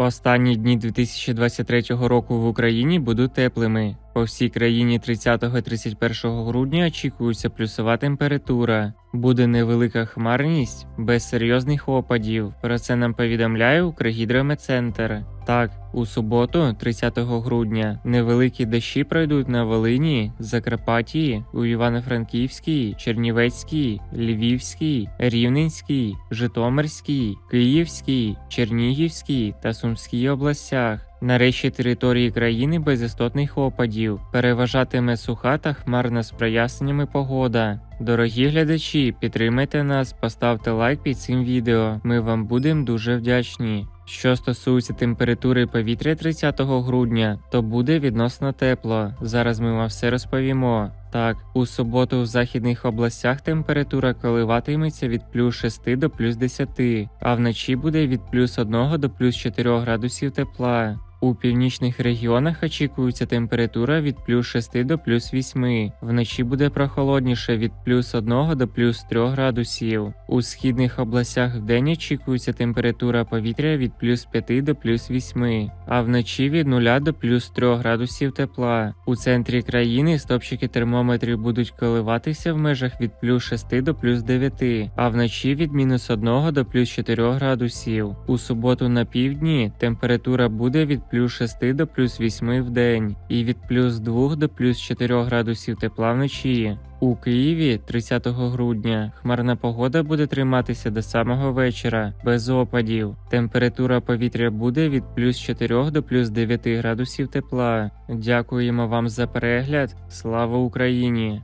Останні дні 2023 року в Україні будуть теплими. По всій країні 30-31 грудня очікується плюсова температура. Буде невелика хмарність без серйозних опадів. Про це нам повідомляє Укргідрометцентр. Так, у суботу, 30 грудня, невеликі дощі пройдуть на Волині, Закарпатті, у Івано-Франківській, Чернівецькій, Львівській, Рівненській, Житомирській, Київській, Чернігівській та Сумській областях. Нарешті території країни без істотних опадів переважатиме суха та хмарна з проясненнями погода. Дорогі глядачі, підтримайте нас, поставте лайк під цим відео. Ми вам будемо дуже вдячні. Що стосується температури повітря 30 грудня, то буде відносно тепло. Зараз ми вам все розповімо. Так, у суботу в західних областях температура коливатиметься від плюс 6 до плюс 10, а вночі буде від плюс 1 до плюс 4 градусів тепла. У північних регіонах очікується температура від плюс 6 до плюс 8. Вночі буде прохолодніше від плюс 1 до плюс 3 градусів. У східних областях вдень очікується температура повітря від плюс 5 до плюс 8, а вночі від 0 до плюс 3 градусів тепла. У центрі країни стопчики термометрів будуть коливатися в межах від плюс 6 до плюс 9, а вночі від мінус 1 до плюс 4 градусів. У суботу на півдні температура буде від плюс 6 до плюс 8 в день і від плюс 2 до плюс 4 градусів тепла вночі. У Києві 30 грудня хмарна погода буде триматися до самого вечора, без опадів. Температура повітря буде від плюс 4 до плюс 9 градусів тепла. Дякуємо вам за перегляд. Слава Україні!